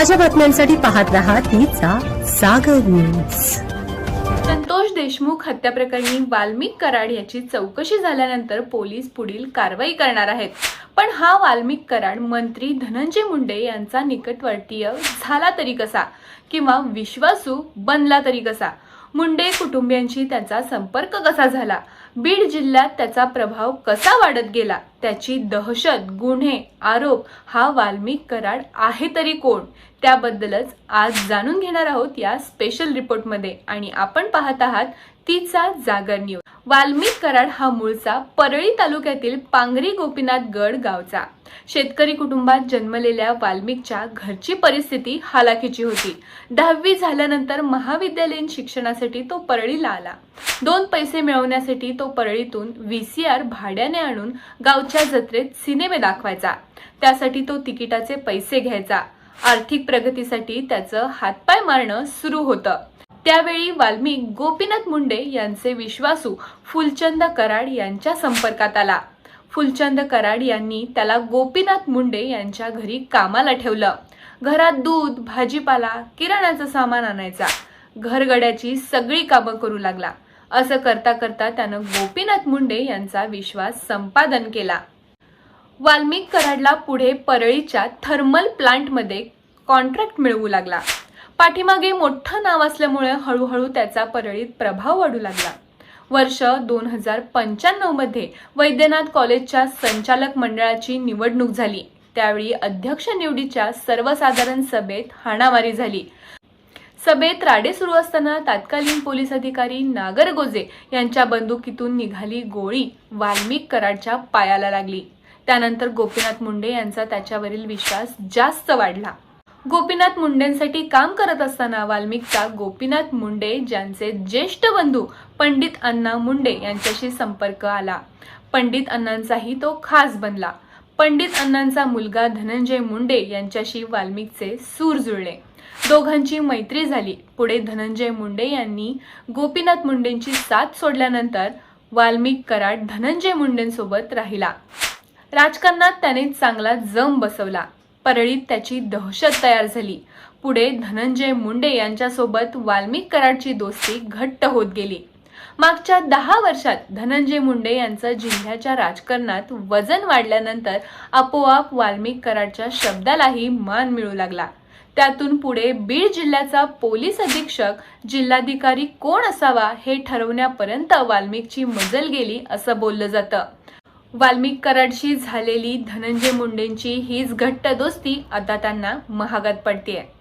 ताज्या बातम्यांसाठी पाहत रहा तिचा सागर न्यूज संतोष देशमुख हत्या प्रकरणी वाल्मिक कराड याची चौकशी झाल्यानंतर पोलीस पुढील कारवाई करणार आहेत. पण हा वाल्मिक कराड मंत्री धनंजय मुंडे यांचा निकटवर्तीय झाला तरी कसा? किंवा विश्वासू बनला तरी कसा? मुंडे कुटुंबियांशी त्यांचा संपर्क कसा झाला? बीड जिल्ह्यात त्याचा प्रभाव कसा वाढत गेला? त्याची दहशत गुन्हे आरोप हा वाल्मिक कराड आहे तरी कोण? त्याबद्दलच आज जाणून घेणार आहोत या स्पेशल रिपोर्टमध्ये आणि आपण पाहत आहात तिचा जागर न्यूज वाल्मिक कराड हा मूळचा परळी तालुक्यातील पांगरी गोपीनाथ गड गावचा. शेतकरी कुटुंबात जन्मलेल्या वाल्मिकच्या घरची परिस्थिती हालाखीची होती. दहावी झाल्यानंतर महाविद्यालयीन शिक्षणासाठी तो परळीला आला. दोन पैसे मिळवण्यासाठी तो परळीतून व्ही सी आर भाड्याने आणून गावच्या जत्रेत सिनेमे दाखवायचा. त्यासाठी तो तिकिटाचे पैसे घ्यायचा. आर्थिक प्रगतीसाठी त्याचं हातपाय मारणं सुरू होतं. त्यावेळी वाल्मिक गोपीनाथ मुंडे यांचे विश्वासू फुलचंद कराड यांच्या संपर्कात आला. फुलचंद कराड यांनी त्याला गोपीनाथ मुंडे यांच्या घरी कामाला ठेवलं. घरात दूध भाजीपाला किराणाचं सामान आणायचा. घरगड्याची सगळी कामं करू लागला. असं करता करता त्यानं गोपीनाथ मुंडे यांचा विश्वास संपादन केला. वाल्मिक कराडला पुढे परळीच्या थर्मल प्लांटमध्ये कॉन्ट्रॅक्ट मिळवू लागला. पाठीमागे मोठं नाव असल्यामुळे हळूहळू त्याचा परळीत प्रभाव वाढू लागला. वर्ष दोन हजार पंच्याण्णवमध्ये वैद्यनाथ कॉलेजच्या संचालक मंडळाची निवडणूक झाली. त्यावेळी अध्यक्ष निवडीच्या सर्वसाधारण सभेत हाणामारी झाली. सभेत राडे सुरू असताना तत्कालीन पोलीस अधिकारी नागर गोजे यांच्या बंदुकीतून निघाली गोळी वाल्मिक कराडच्या पायाला लागली. त्यानंतर गोपीनाथ मुंडे यांचा त्याच्यावरील विश्वास जास्त वाढला. गोपीनाथ मुंडेंसाठी काम करत असताना वाल्मिकचा गोपीनाथ मुंडे ज्यांचे ज्येष्ठ बंधू पंडित अण्णा मुंडे यांच्याशी संपर्क आला. पंडित अण्णांचाही तो खास बनला. पंडित अण्णांचा मुलगा धनंजय मुंडे यांच्याशी वाल्मिकचे सूर जुळले. दोघांची मैत्री झाली. पुढे धनंजय मुंडे यांनी गोपीनाथ मुंडेंची साथ सोडल्यानंतर वाल्मिक कराड धनंजय मुंडेंसोबत राहिला. राजकारणात त्याने चांगला जम बसवला. परळीत त्याची दहशत तयार झाली. पुढे धनंजय मुंडे यांच्यासोबत वाल्मिक कराडची दोस्ती घट्ट होत गेली. मागच्या दहा वर्षात धनंजय मुंडे यांचं जिल्ह्याच्या राजकारणात वजन वाढल्यानंतर आपोआप वाल्मिक कराडच्या शब्दालाही मान मिळू लागला. त्यातून पुढे बीड जिल्ह्याचा पोलीस अधीक्षक जिल्हाधिकारी कोण असावा हे ठरवण्यापर्यंत वाल्मिकची मजल गेली असं बोललं जातं. वाल्मिक कराडशी झालेली धनंजय मुंडेंची हीच घट्ट दोस्ती आता त्यांना महागात पडतीये.